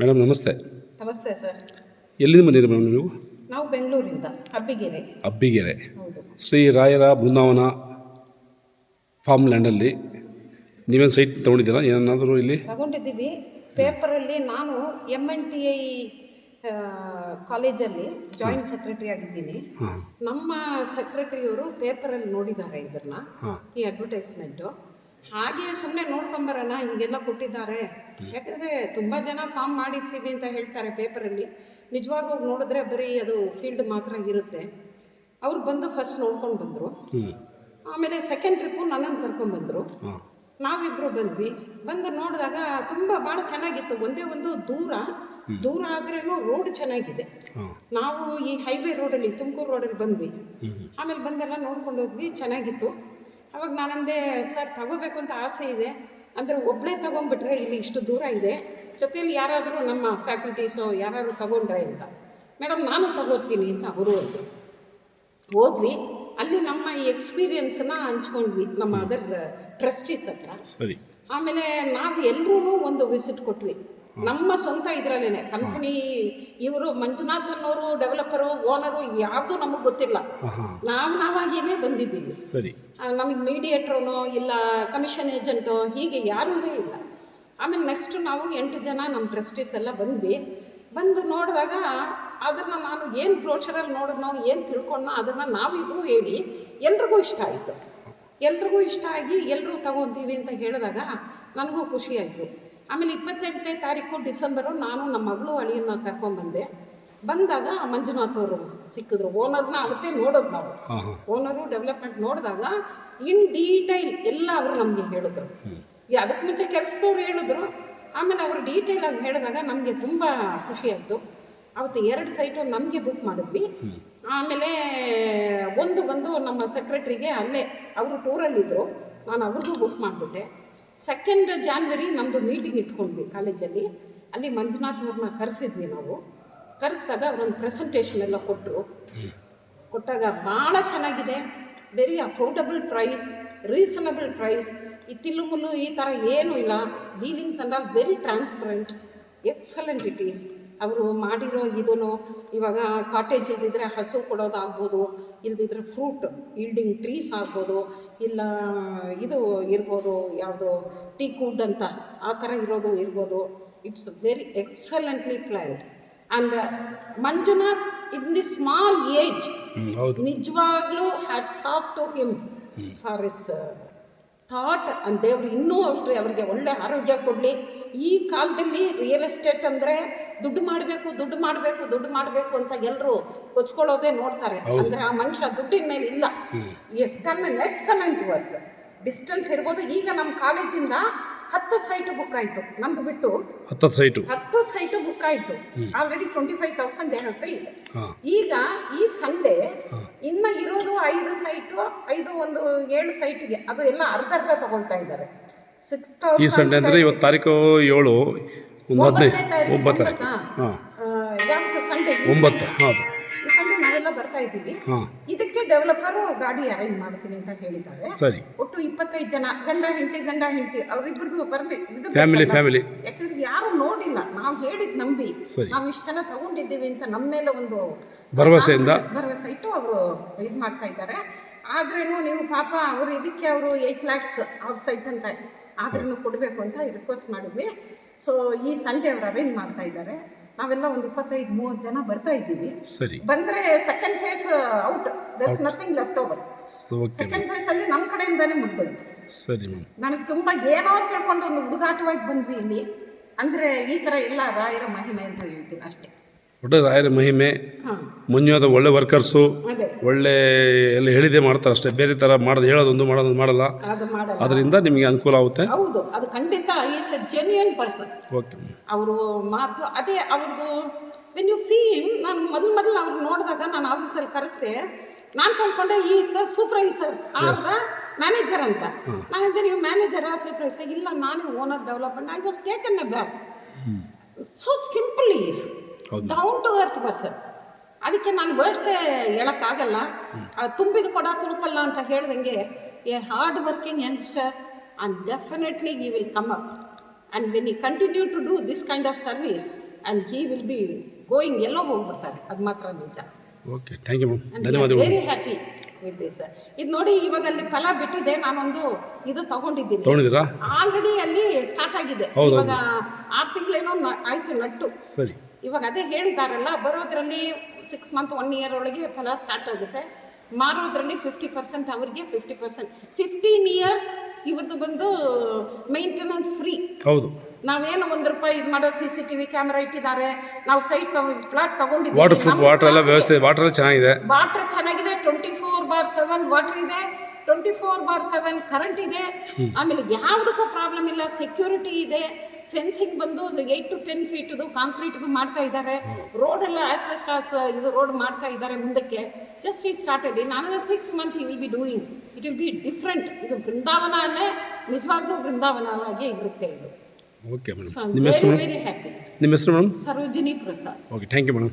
Madam ನಮಸ್ತೆ. ನಮಸ್ತೆ sir. ಎಲ್ಲಿಂದ ಬಂದಿದ್ದೀರಿ ಮೇಡಮ್ ನೀವು? ನಾವು ಬೆಂಗಳೂರಿಂದ ಅಬ್ಬಿಗೆರೆ ಅಬ್ಬಿಗೆರೆ ಹೌದು. ಶ್ರೀ ರಾಯರ ಬೃಂದಾವನ ಫಾರ್ಮ್ ಲ್ಯಾಂಡಲ್ಲಿ ನೀವೇನು ಸೈಟ್ ತೊಗೊಂಡಿದ್ದೀರಾ? ಏನಾದರೂ ಇಲ್ಲಿ? ತಗೊಂಡಿದ್ದೀವಿ. ಪೇಪರಲ್ಲಿ ನಾನು ಎಂ ಎನ್ ಟಿ ಐ ಕಾಲೇಜಲ್ಲಿ ಜಾಯಿಂಟ್ ಸೆಕ್ರೆಟರಿ ಆಗಿದ್ದೀನಿ. ನಮ್ಮ ಸೆಕ್ರೆಟರಿಯವರು ಪೇಪರಲ್ಲಿ ನೋಡಿದ್ದಾರೆ ಇದನ್ನು ಈ ಅಡ್ವರ್ಟೈಸ್ಮೆಂಟು ಹಾಗೆ ಸುಮ್ಮನೆ ನೋಡ್ಕೊಂಬರಲ್ಲ ಹಿಂಗೆಲ್ಲ ಕೊಟ್ಟಿದ್ದಾರೆ. ಯಾಕಂದರೆ ತುಂಬ ಜನ ಫಾರ್ಮ್ ಮಾಡಿರ್ತೀವಿ ಅಂತ ಹೇಳ್ತಾರೆ ಪೇಪರಲ್ಲಿ ನಿಜವಾಗಿ ಹೋಗಿ ನೋಡಿದ್ರೆ ಬರೀ ಅದು ಫೀಲ್ಡ್ ಮಾತ್ರ ಇರುತ್ತೆ. ಅವ್ರು ಬಂದು ಫಸ್ಟ್ ನೋಡ್ಕೊಂಡು ಬಂದರು. ಆಮೇಲೆ ಸೆಕೆಂಡ್ ಟ್ರಿಪ್ಪು ನನ್ನನ್ನು ಕರ್ಕೊಂಡ್ಬಂದರು ಬಂದ್ರು. ನಾವಿಬ್ಬರು ಬಂದ್ವಿ. ಬಂದು ನೋಡಿದಾಗ ತುಂಬ ಭಾಳ ಚೆನ್ನಾಗಿತ್ತು. ಒಂದೇ ಒಂದು ದೂರ. ದೂರ ಆದ್ರೂ ರೋಡ್ ಚೆನ್ನಾಗಿದೆ. ನಾವು ಈ ಹೈವೇ ರೋಡಲ್ಲಿ ತುಮಕೂರು ರೋಡಲ್ಲಿ ಬಂದ್ವಿ. ಆಮೇಲೆ ಬಂದೆಲ್ಲ ನೋಡ್ಕೊಂಡು ಹೋದ್ವಿ ಚೆನ್ನಾಗಿತ್ತು. ಅವಾಗ ನಾನಂದೆ ಸರ್ ತಗೋಬೇಕು ಅಂತ ಆಸೆ ಇದೆ. ಅಂದರೆ ಒಬ್ಬಳೇ ತಗೊಂಡ್ಬಿಟ್ರೆ ಇಲ್ಲಿ ಇಷ್ಟು ದೂರ ಇದೆ. ಜೊತೆಯಲ್ಲಿ ಯಾರಾದರೂ ನಮ್ಮ ಫ್ಯಾಕಲ್ಟೀಸು ಯಾರಾದರೂ ತಗೊಂಡ್ರೆ ಅಂತ. ಮೇಡಮ್ ನಾನು ತಗೋತೀನಿ ಅಂತ ಅವರು ಅಂದರು. ಹೋದ್ವಿ. ಅಲ್ಲಿ ನಮ್ಮ ಈ ಎಕ್ಸ್ಪೀರಿಯನ್ಸನ್ನ ಹಂಚ್ಕೊಂಡ್ವಿ ನಮ್ಮ ಅದರ್ ಟ್ರಸ್ಟೀಸ್ ಹತ್ರ. ಸರಿ. ಆಮೇಲೆ ನಾವು ಎಲ್ಲರೂ ಒಂದು ವಿಸಿಟ್ ಕೊಟ್ವಿ. ನಮ್ಮ ಸ್ವಂತ ಇದ್ರಲ್ಲೇನೆ. ಕಂಪನಿ ಇವರು ಮಂಜುನಾಥ್ ಅನ್ನೋರು ಡೆವಲಪರು ಓನರು ಯಾವ್ದು ನಮಗೆ ಗೊತ್ತಿಲ್ಲ. ನಾವ್ ನಾವಾಗಿನೇ ಬಂದಿದ್ದೀವಿ. ಸರಿ. ನಮಗೆ ಮೀಡಿಯೇಟ್ರೂ ಇಲ್ಲ ಕಮಿಷನ್ ಏಜೆಂಟು ಹೀಗೆ ಯಾರೂ ಇಲ್ಲ ಆಮೇಲೆ ನೆಕ್ಸ್ಟ್ ನಾವು ಎಂಟು ಜನ ನಮ್ಮ ಟ್ರಸ್ಟೀಸ್ ಎಲ್ಲ ಬಂದ್ವಿ. ಬಂದು ನೋಡಿದಾಗ ಅದನ್ನು ನಾನು ಏನು ಬ್ರೋಚರಲ್ಲಿ ನೋಡಿದ್ನೋ ಏನು ತಿಳ್ಕೊಂಡ್ನೋ ಅದನ್ನು ನಾವಿಬ್ಬರು ಹೇಳಿ ಎಲ್ರಿಗೂ ಇಷ್ಟ ಆಯಿತು. ಎಲ್ರಿಗೂ ಇಷ್ಟ ಆಗಿ ಎಲ್ಲರೂ ತಗೊತೀವಿ ಅಂತ ಹೇಳಿದಾಗ ನನಗೂ ಖುಷಿ ಆಯಿತು. ಆಮೇಲೆ ಇಪ್ಪತ್ತೆಂಟನೇ ತಾರೀಕು ಡಿಸೆಂಬರು ನಾನು ನಮ್ಮ ಮಗಳು ಅಳಿಯನ್ನು ಕರ್ಕೊಂಡ್ಬಂದೆ ಬಂದಾಗ ಮಂಜುನಾಥ್ ಅವರು ಸಿಕ್ಕಿದ್ರು. ಓನರ್ನ ಅವತ್ತೇ ನೋಡೋದು ನಾವು. ಓನರು ಡೆವಲಪ್ಮೆಂಟ್ ನೋಡಿದಾಗ ಇನ್ ಡೀಟೈಲ್ ಎಲ್ಲ ಅವರು ನಮಗೆ ಹೇಳಿದ್ರು. ಅದಕ್ಕೆ ಮುಂಚೆ ಕೆಲಸದವ್ರು ಹೇಳಿದ್ರು. ಆಮೇಲೆ ಅವರು ಡೀಟೇಲ್ ಆಗಿ ಹೇಳಿದಾಗ ನಮಗೆ ತುಂಬ ಖುಷಿಯಾಯಿತು ಅವತ್ತು ಎರಡು ಸೈಟು ನಮಗೆ ಬುಕ್ ಮಾಡಿದ್ವಿ. ಆಮೇಲೆ ಒಂದು ಬಂದು ನಮ್ಮ ಸೆಕ್ರೆಟ್ರಿಗೆ ಅಲ್ಲೇ ಅವರು ಟೂರಲ್ಲಿದ್ದರು ನಾನು ಅವ್ರಿಗೂ ಬುಕ್ ಮಾಡಿಬಿಟ್ಟೆ. ಸೆಕೆಂಡ್ ಜಾನ್ವರಿ ನಮ್ಮದು ಮೀಟಿಂಗ್ ಇಟ್ಕೊಂಡ್ವಿ ಕಾಲೇಜಲ್ಲಿ ಅಲ್ಲಿ. ಮಂಜುನಾಥ್ ಅವ್ರನ್ನ ಕರೆಸಿದ್ವಿ ನಾವು. ಕರೆಸಿದಾಗ ಅವರೊಂದು ಪ್ರೆಸೆಂಟೇಷನ್ ಎಲ್ಲ ಕೊಟ್ಟರು ಕೊಟ್ಟಾಗ ಭಾಳ ಚೆನ್ನಾಗಿದೆ. Very affordable price reasonable price ಈ ತಿಲುಮುಲು ಈ ಥರ ಏನೂ ಇಲ್ಲ. Dealings and all very transparent excellent it is ಅವರು ಮಾಡಿರೋ ಇದನ್ನು ಇವಾಗ ಕಾಟೇಜ್ ಇಲ್ಲದಿದ್ರೆ ಹಸು ಕೊಡೋದಾಗ್ಬೋದು ಇಲ್ದಿದ್ರೆ ಫ್ರೂಟ್ ಈಲ್ಡಿಂಗ್ ಟ್ರೀಸ್ ಆಗ್ಬೋದು ಇಲ್ಲ ಇದು ಇರ್ಬೋದು ಯಾವುದು ಟೀ ಕುಡ್ ಅಂತ ಆ ಥರ ಇರೋದು ಇರ್ಬೋದು. It's very excellently planned and Manjunath in the small age ನಿಜವಾಗ್ಲೂ hats off to him. For his thought ದೇವ್ರು ಇನ್ನೂ ಅಷ್ಟು ಅವರಿಗೆ ಒಳ್ಳೆ ಆರೋಗ್ಯ ಕೊಡಲಿ ಈ ಕಾಲದಲ್ಲಿ ರಿಯಲ್ ಎಸ್ಟೇಟ್ ಅಂದರೆ ದುಡ್ಡು ಮಾಡಬೇಕು ದುಡ್ಡು ಮಾಡಬೇಕು ದುಡ್ಡು ಮಾಡಬೇಕು ಅಂತ ಎಲ್ಲರೂ ಕೊಚ್ಕೊಳ್ಳೋದೇ ನೋಡ್ತಾರೆ. ಅಂದರೆ ಆ ಮನುಷ್ಯ ದುಡ್ಡಿನ ಮೇಲೆ ಇಲ್ಲ. ಎಷ್ಟನ್ನ ಎಕ್ಸಲೆಂಟ್ ವರ್ತ್ ಡಿಸ್ಟೆನ್ಸ್ ಇರ್ಬೋದು. ಈಗ ನಮ್ಮ ಕಾಲೇಜಿಂದ ಹತ್ತು ಸೈಟು ಬುಕ್ ಆಯಿತು. ನಮ್ದು ಬಿಟ್ಟು ಹತ್ತು ಸೈಟು? ಹತ್ತು ಸೈಟು ಬುಕ್ ಆಯಿತು. ಆಲ್ರೆಡಿ ಟ್ವೆಂಟಿ ಫೈವ್ ತೌಸಂಡ್ ಹೇಳುತ್ತೆ ಇದೆ. ಈಗ ಈ ಸಂಡೆ ಇನ್ನ ಇರೋದು ಐದು ಸೈಟು ಐದು ಒಂದು ಏಳು ಸೈಟ್ಗೆ. ಅದು ಎಲ್ಲ ಅರ್ಧ ಅರ್ಧ ತಗೊಳ್ತಾ ಇದ್ದಾರೆ. ಸಿಕ್ಸ್ ಈ ಸಂಡೆ ಅಂದರೆ ಇವತ್ತು ತಾರೀಕು ಏಳು ಒಂದು ಹದಿನೈದು ಒಂಬತ್ತು ಯಾವತ್ತು ಸಂಡೇ ಒಂಬತ್ತು ಹೌದು. ನಾವೆಲ್ಲ ಬರ್ತಾ ಇದ್ದೀವಿ. ಹಾಂ. ಇದಕ್ಕೆ ಡೆವಲಪರ್ ಗಾಡಿ ಅರೇಂಜ್ ಮಾಡ್ತೀನಿ ಅಂತ ಹೇಳಿದ್ದಾರೆ. ಸರಿ. ಒಟ್ಟು ಇಪ್ಪತ್ತೈದು ಜನ ಗಂಡ ಹೆಂಡತಿ ಗಂಡ ಹೆಂಡತಿ ಇದು ಬೇಕಲ್ಲ? ಫ್ಯಾಮಿಲಿ ಯಾಕಂದ್ರೆ ಯಾರು ನೋಡಿಲ್ಲ. ನಾವು ಹೇಳಿದ್ ನಂಬಿ. ಸರಿ. ನಾವು ಇಷ್ಟು ಜನ ತಗೊಂಡಿದ್ದೀವಿ ಅಂತ ನಮ್ಮ ಮೇಲೆ ಒಂದು ಭರವಸೆಯಿಂದ? ಭರವಸೆ ಇಟ್ಟು ಅವರು ಇದು ಮಾಡ್ತಾ ಇದ್ದಾರೆ. ಆದ್ರೇನು ನೀವು ಪಾಪ ಅವರು ಇದಕ್ಕೆ ಅವರು ಏಟ್ ಲ್ಯಾಕ್ಸ್ ಔಟ್ ಸೈಟ್ ಅಂತ ಆದ್ರೂ ಕೊಡಬೇಕು ಅಂತ ರಿಕ್ವೆಸ್ಟ್ ಮಾಡಿದ್ವಿ. ಸೊ ಈ ಸಂಡೆ ಅವರು ಅರೇಂಜ್ ಮಾಡ್ತಾ ಇದ್ದಾರೆ. ನಾವೆಲ್ಲ ಒಂದು ಇಪ್ಪತ್ತೈದು ಮೂವತ್ತು ಜನ ಬರ್ತಾ ಇದ್ದೀವಿ. ಸರಿ. ಬಂದ್ರೆ second phase out there's nothing left over okay second phase ಅಲ್ಲಿ ನಮ್ಮ ಕಡೆಯಿಂದಾನೇ ಮುಗ್ದೋಯ್ತು. ಸರಿ ಮ್ಯಾಮ್ ನನಗೆ ತುಂಬಾ ಏನೋ ಕೇಳ್ಕೊಂಡು ಒಂದು ಹುಡುಗಾಟವಾಗಿ ಬಂದ್ವಿ ಇಲ್ಲಿ. ಅಂದ್ರೆ ಈ ತರ ಎಲ್ಲ ರಾಯರ ಮಹಿಮೆ ಅಂತ ಹೇಳ್ತೀನಿ ಅಷ್ಟೇ. ಒಳ್ಳೆ ರಾಯರ ಮಹಿಮೆ ಮಂಜುನಾಥ ಒಳ್ಳೆ ವರ್ಕರ್ಸು ಒಳ್ಳೆ ಎಲ್ಲ ಹೇಳಿದೆ ಮಾಡ್ತಾರೆ ಅಷ್ಟೇ. ಬೇರೆ ಥರ ಮಾಡೋದು ಹೇಳೋದೊಂದು ಮಾಡೋದು ಮಾಡಲ್ಲ. ಅದು ಮಾಡಲ್ಲ. ಅದರಿಂದ ನಿಮಗೆ ಅನುಕೂಲ ಆಗುತ್ತೆ. ಹೌದು ಅದು ಖಂಡಿತ is a genuine person okay ಅವರು ಮಾತು ಅದೇ ಅವ್ರದ್ದು ವೆನ್ ಯು ಸಿ ನಾನು ಮೊದಲು ಮೊದಲು ಅವ್ರು ನೋಡಿದಾಗ ನಾನು ಆಫೀಸಲ್ಲಿ ಕರೆಸ್ದೆ ನಾನು ಕಂಡ್ಕೊಂಡೆ ಈ ದ ಸೂಪರ್ವೈಸರ್ ಆಗ ಮ್ಯಾನೇಜರ್ ಅಂತ. ನಾನು ನಾನಿದ್ದೆ ನೀವು ಮ್ಯಾನೇಜರಾ ಸೂಪರ್ವೈಸರ್ ಇಲ್ಲ ನಾನು owner development I was taken a back so simple is down to earth person ಅದಕ್ಕೆ ನಾನು ವರ್ಡ್ಸೇ ಹೇಳೋಕ್ಕಾಗಲ್ಲ. ತುಂಬಿದ ಕೊಡ ತುಳುಕಲ್ಲ ಅಂತ ಹೇಳ್ದಂಗೆ a hard working youngster and definitely you will come up and when he continue to do this kind of service and he will be going ಎಲ್ಲೋ ಹೋಗ್ಬಿಡ್ತಾರೆ ಅದು ಮಾತ್ರ ನಿಜ. ಓಕೆ ಥ್ಯಾಂಕ್ ಯು ಧನ್ಯವಾದ ವೆರಿ ಹ್ಯಾಪಿ ವಿತ್ ದಿಸ್ ಇದು ನೋಡಿ ಇವಾಗ ಅಲ್ಲಿ ಫಲ ಬಿಟ್ಟಿದೆ ನಾನೊಂದು ಇದು ತಗೊಂಡಿದ್ದೀನಿ. ತಗೊಂಡಿದ್ದೀರಾ? ಆಲ್ರೆಡಿ ಅಲ್ಲಿ ಸ್ಟಾರ್ಟ್ ಆಗಿದೆ. ಇವಾಗ ಆರು ತಿಂಗಳೇನೋ ಆಯಿತು ನಟ್ಟು. ಸರಿ. ಇವಾಗ ಅದೇ ಹೇಳಿದಾರಲ್ಲ ಬರೋದ್ರಲ್ಲಿ ಸಿಕ್ಸ್ ಮಂತ್ ಒನ್ ಇಯರ್ ಒಳಗೆ ಫಲ ಸ್ಟಾರ್ಟ್ ಆಗುತ್ತೆ. ಮಾರೋದ್ರಲ್ಲಿ ಫಿಫ್ಟಿ ಪರ್ಸೆಂಟ್ ಅವ್ರಿಗೆ ಫಿಫ್ಟಿ ಪರ್ಸೆಂಟ್ ಫಿಫ್ಟೀನ್ ಇಯರ್ಸ್ ಇವತ್ತು ಬಂದು ಮೈಂಟೆನೆನ್ಸ್ ಫ್ರೀ ಹೌದು. ನಾವೇನು ಒಂದು ರೂಪಾಯಿ ಇದು ಮಾಡೋ C C T V camera ಇಟ್ಟಿದ್ದಾರೆ ನಾವು site flat waterproof water ಎಲ್ಲ ವ್ಯವಸ್ಥೆ ವಾಟರ್ ಚೆನ್ನಾಗಿದೆ. ವಾಟರ್ ಚೆನ್ನಾಗಿದೆ twenty four bar seven water ಇದೆ twenty four bar seven current ಇದೆ ಆಮೇಲೆ ಯಾವುದಕ್ಕೂ ಪ್ರಾಬ್ಲಮ್ ಇಲ್ಲ ಸೆಕ್ಯೂರಿಟಿ ಇದೆ. ಫೆನ್ಸಿಂಗ್ ಬಂದು ಏಯ್ಟ್ ಟು ಟೆನ್ ಫೀಟ್ದು ಕಾಂಕ್ರೀಟ್ದು ಮಾಡ್ತಾ ಇದ್ದಾರೆ. ರೋಡ್ ಎಲ್ಲ ಆಸ್ಬೆಸ್ಟಾಸ್ ಇದು ರೋಡ್ ಮಾಡ್ತಾ ಇದ್ದಾರೆ ಮುಂದಕ್ಕೆ. Just he started in another six month you will be doing it will be different ಇದು ಬೃಂದಾವನನೇ ನಿಜವಾಗ್ಲೂ ಬೃಂದಾವನವಾಗಿ ಇರುತ್ತೆ ಇದು. ಓಕೆ ಮೇಡಮ್ ನಿಮ್ಮ ಹೆಸರು? ನಿಮ್ಮ ಹೆಸರು madam Sarojini Prasad okay thank you madam